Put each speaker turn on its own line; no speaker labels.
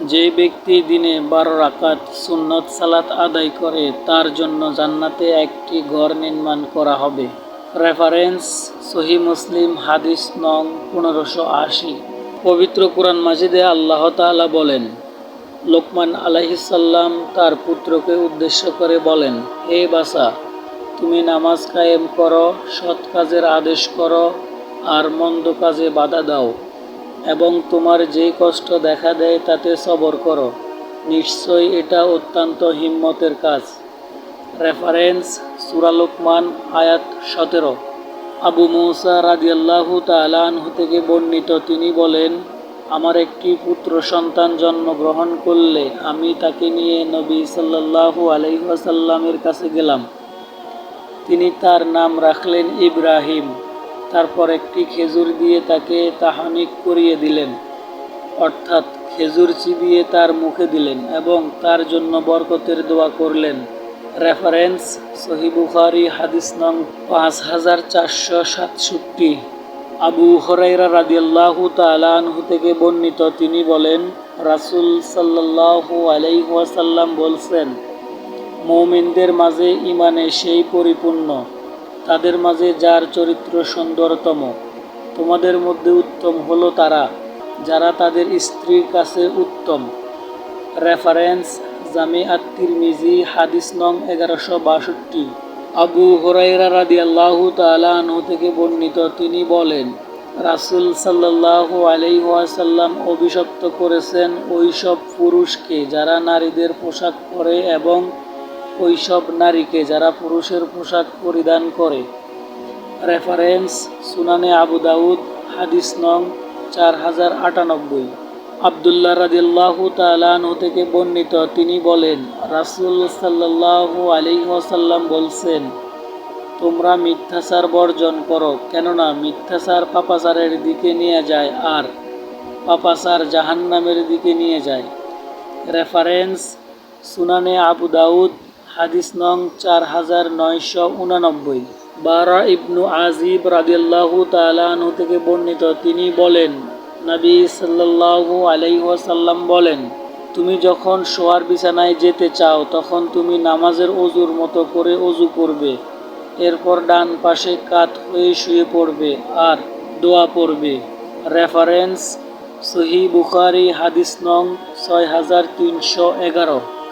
যে ব্যক্তি দিনে বারো রাকাত সুন্নত সালাত আদায় করে, তার জন্য জান্নাতে একটি ঘর নির্মাণ করা হবে। রেফারেন্স সহি মুসলিম, হাদিস নং পনেরোশো আশি। পবিত্র কোরআন মাজিদে আল্লাহ তাআলা বলেন, লোকমান আলাইহিসাল্লাম তার পুত্রকে উদ্দেশ্য করে বলেন, হে বাসা তুমি নামাজ কায়েম করো, সৎ কাজের আদেশ করো, আর মন্দ কাজে বাধা দাও। এবং তোমার যে কষ্ট দেখা দেয় তাতে সবর করো। নিশ্চয়ই এটা অত্যন্ত হিম্মতের কাজ। রেফারেন্স সুরালুকমান আয়াত সতেরো। আবু মৌসা রাদিয়াল্লাহু তালানহু থেকে বর্ণিত, তিনি বলেন, আমার একটি পুত্র সন্তান জন্মগ্রহণ করলে আমি তাকে নিয়ে নবী সাল্লাল্লাহু আলাইহাসাল্লামের কাছে গেলাম। তিনি তার নাম রাখলেন ইব্রাহিম। তারপর একটি খেজুর দিয়ে তাকে তাহানিক করিয়ে দিলেন, অর্থাৎ খেজুর চিবিয়ে তার মুখে দিলেন এবং তার জন্য বরকতের দোয়া করলেন। রেফারেন্স সহি বুখারি হাদিস নং পাঁচ হাজার চারশো সাতষট্টি। আবু হরাইরা রাদিয়াল্লাহু তালানহু থেকে বর্ণিত, তিনি বলেন, রাসুল সাল্লাল্লাহু আলাইহাসাল্লাম বলছেন, মৌমিনদের মাঝে ইমানে সেই পরিপূর্ণ। তাদের মাঝে যার চরিত্র সুন্দরতম, তোমাদের মধ্যে উত্তম হলো তারা, যারা তাদের স্ত্রীর কাছে উত্তম। রেফারেন্স, জামি আত্মির মিজি হাদিস নং এগারোশো বাষট্টি। আবু হরাইরা রাদি আল্লাহ তালাহ থেকে বর্ণিত তিনি বলেন, রাসুল সাল্লাহু আলাইসাল্লাম অভিশপ্ত করেছেন ওইসব পুরুষকে যারা নারীদের পোশাক পরে এবং ওইসব নারীকে যারা পুরুষের পোশাক পরিধান করে। রেফারেন্স সুনানে আবু দাউদ, হাদিস নং চার হাজার আটানব্বই। আবদুল্লাহ রাদিল্লাহু তালানহু থেকে বর্ণিত তিনি বলেন, রাসুল সাল্লাহু আলিহাসাল্লাম বলছেন, তোমরা মিথ্যাচার বর্জন করো, কেননা মিথ্যাচার পাপাচারের দিকে নিয়ে যায় আর পাপাচার জাহান্নামের দিকে নিয়ে যায়। রেফারেন্স সুনানে আবু দাউদ হাদিস নং চার হাজার নয়শো উনানব্বই। বারা ইবনু আজিব রাদিল্লাহু তালানহু থেকে বর্ণিত, তিনি বলেন, নবী সাল্লাল্লাহু আলাইসাল্লাম বলেন, তুমি যখন শোয়ার বিছানায় যেতে চাও, তখন তুমি নামাজের অজুর মতো করে অজু করবে। এরপর ডান পাশে কাত হয়ে শুয়ে পড়বে আর দোয়া পড়বে। রেফারেন্স সহি বুখারি, হাদিস নং ছয় হাজার তিনশো এগারো।